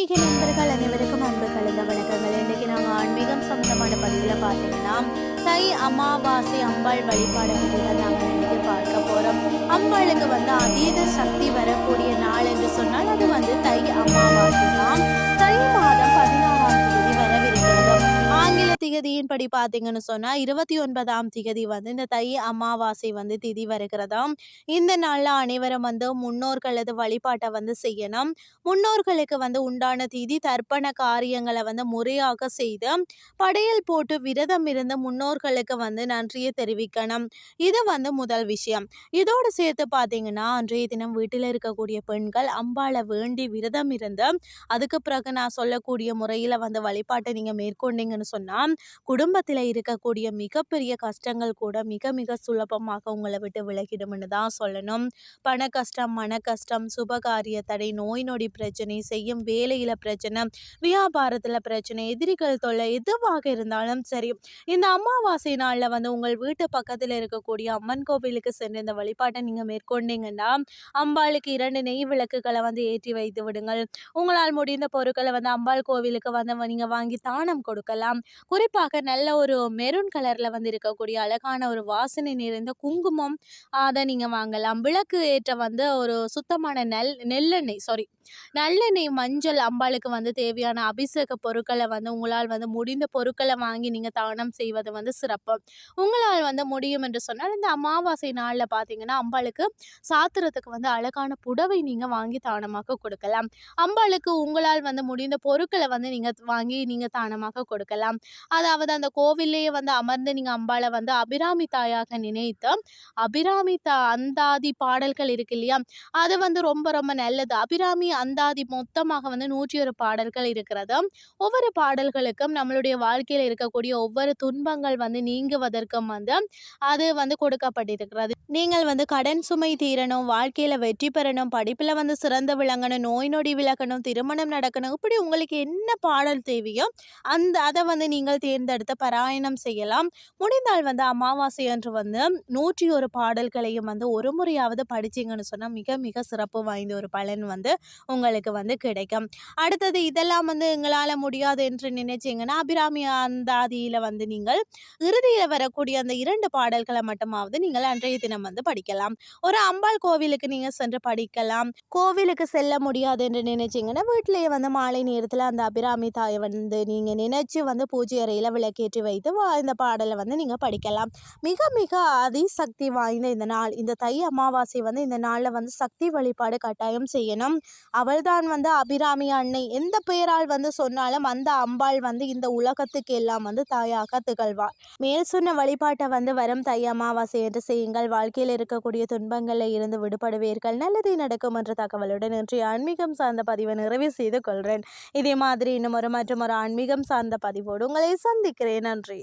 ஆன்மீக நண்பர்கள் அனைவருக்கும் அன்பு கலந்த வணக்கங்கள். இன்றைக்கு நம்ம ஆன்மீகம் சம்பந்தமான பதிவில் பார்த்தீங்கன்னா தை அமாவாசை அம்பாள் வழிபாடு பற்றி தான் நாங்கள் பார்க்க போறோம். அம்பாளுக்கு வந்து அதீத சக்தி வரக்கூடிய நாளுங்க திகதியின்படி பார்த்தீங்கன்னு சொன்னால் இருபத்தி ஒன்பதாம் திகதி வந்து இந்த தை அமாவாசை வந்து திதி வருகிறதாம். இந்த நாளில் அனைவரும் வந்து முன்னோர்களது வழிபாட்டை வந்து செய்யணும். முன்னோர்களுக்கு வந்து உண்டான திதி தர்ப்பண காரியங்களை வந்து முறையாக செய்து படையல் போட்டு விரதம் இருந்து முன்னோர்களுக்கு வந்து நன்றியை தெரிவிக்கணும். இது வந்து முதல் விஷயம். இதோடு சேர்த்து பார்த்தீங்கன்னா அன்றைய தினம் வீட்டில் இருக்கக்கூடிய பெண்கள் அம்பாளை வேண்டி விரதம் இருந்து அதுக்கு பிறகு நான் சொல்லக்கூடிய முறையில் வந்து வழிபாட்டை நீங்கள் மேற்கொண்டீங்கன்னு சொன்னால் குடும்பத்தில் இருக்கக்கூடிய மிகப்பெரிய கஷ்டங்கள் கூட மிக மிக சுலபமாக உங்களை விட்டு விலகிடும்னு தான் சொல்லணும். பண கஷ்டம் மன கஷ்டம் சுபகாரிய தடை நோய் நொடி பிரச்சனை செய்யும் வேலையில் பிரச்சனை வியாபாரத்தில் பிரச்சனை எதிரிகள் தொல்லை எதுவாக இருந்தாலும் சரி இந்த அமாவாசை நாளில் வந்து உங்கள் வீட்டு பக்கத்தில் இருக்கக்கூடிய அம்மன் கோவிலுக்கு சென்று இந்த வழிபாட்டை நீங்கள் மேற்கொண்டீங்கன்னா அம்பாளுக்கு இரண்டு நெய் விளக்குகளை வந்து ஏற்றி வைத்து விடுங்கள். உங்களால் முடிந்த பொருட்களை வந்து அம்பாள் கோவிலுக்கு வந்து நீங்கள் வாங்கி தானம் கொடுக்கலாம். குறிப்பாக நல்ல ஒரு மெரூன் கலரில் வந்து இருக்கக்கூடிய அழகான ஒரு வாசனை நிறைந்த குங்குமம் அதை நீங்கள் வாங்கலாம். விளக்கு ஏற்ற வந்து ஒரு சுத்தமான நெல் நெல்லெண்ணெய் சாரி நல்லெண்ணெய் மஞ்சள் அம்பாளுக்கு வந்து தேவையான அபிஷேக பொருட்களை வந்து உங்களால் வந்து முடிந்த பொருட்களை வாங்கி நீங்கள் தானம் செய்வது வந்து சிறப்பு. உங்களால் வந்து முடியும் என்று சொன்னால் இந்த அமாவாசை நாளில் பார்த்தீங்கன்னா அம்பாளுக்கு சாத்துறதுக்கு வந்து அழகான புடவை நீங்கள் வாங்கி தானமாக கொடுக்கலாம். அம்பாளுக்கு உங்களால் வந்து முடிந்த பொருட்களை வந்து நீங்கள் வாங்கி நீங்கள் தானமாக கொடுக்கலாம். அதாவது அந்த கோவில்லையே வந்து அமர்ந்து நீங்கள் அம்பாளை வந்து அபிராமி தாயாக நினைத்து அபிராமி தா அந்தாதி பாடல்கள் இருக்கு இல்லையா? அது வந்து ரொம்ப ரொம்ப நல்லது. அபிராமி அந்தாதி மொத்தமாக வந்து நூற்றி ஒரு பாடல்கள் இருக்கிறது. ஒவ்வொரு பாடல்களுக்கும் நம்மளுடைய வாழ்க்கையில் இருக்கக்கூடிய ஒவ்வொரு துன்பங்கள் வந்து நீங்குவதற்கும் வந்து அது வந்து கொடுக்கப்பட்டிருக்கிறது. நீங்கள் வந்து கடன் சுமை தீரணும் வாழ்க்கையில் வெற்றி பெறணும் படிப்பில் வந்து சிறந்து விளங்கணும் நோய் நொடி விளக்கணும் திருமணம் நடக்கணும் இப்படி உங்களுக்கு என்ன பாடல் தேவையோ அந்த அதை வந்து நீங்கள் தேர்ந்தெடுத்து பாராயணம் செய்யலாம். முடிந்தால் வந்து அமாவாசை அன்று வந்து நூற்றி ஒரு பாடல்களையும் வந்து ஒரு முறையாவது படிச்சீங்கன்னு சொன்னால் மிக மிக சிறப்பு வாய்ந்த ஒரு பலன் வந்து உங்களுக்கு வந்து கிடைக்கும். அடுத்தது இதெல்லாம் வந்து எங்களால் முடியாது என்று நினைச்சிங்கன்னா அபிராமி அந்தாதியில் வந்து நீங்கள் இறுதியில் வரக்கூடிய அந்த இரண்டு பாடல்களை மட்டுமாவது நீங்கள் அன்றைய தினம் வந்து படிக்கலாம். ஒரு அம்பாள் கோவிலுக்கு நீங்கள் சென்று படிக்கலாம். கோவிலுக்கு செல்ல முடியாது என்று நினைச்சிங்கன்னா வீட்டிலேயே வந்து மாலை நேரத்தில் அந்த அபிராமி தாயை வந்து நீங்கள் நினைச்சு வந்து பூஜை அறையில் விளக்கேற்றி வைத்து இந்த பாடலை வந்து நீங்கள் படிக்கலாம். மிக மிக அதிசக்தி வாய்ந்த இந்த நாள். இந்த தை அமாவாசை வந்து இந்த நாளில் வந்து சக்தி வழிபாடு கட்டாயம் செய்யணும். அவள்தான் வந்து அபிராமி அன்னை. எந்த பெயரால் வந்து சொன்னாலும் அந்த அம்பாள் வந்து இந்த உலகத்துக்கு எல்லாம் வந்து தாயாக திகழ்வாள். மேல் சொன்ன வழிபாட்டை வந்து வரும் தை அமாவாசை என்று செய்யுங்கள். வாழ்க்கையில் இருக்கக்கூடிய துன்பங்களில் இருந்து விடுபடுவீர்கள். நல்லதே நடக்கும் என்ற தகவலுடன் இன்றைய ஆன்மீகம் சார்ந்த பதிவை நிறைவு செய்து கொள்கிறேன். இதே மாதிரி இன்னும் ஒரு மற்றும் ஒரு ஆன்மீகம் சார்ந்த பதிவோடு உங்களை சந்திக்கிறேன். நன்றி.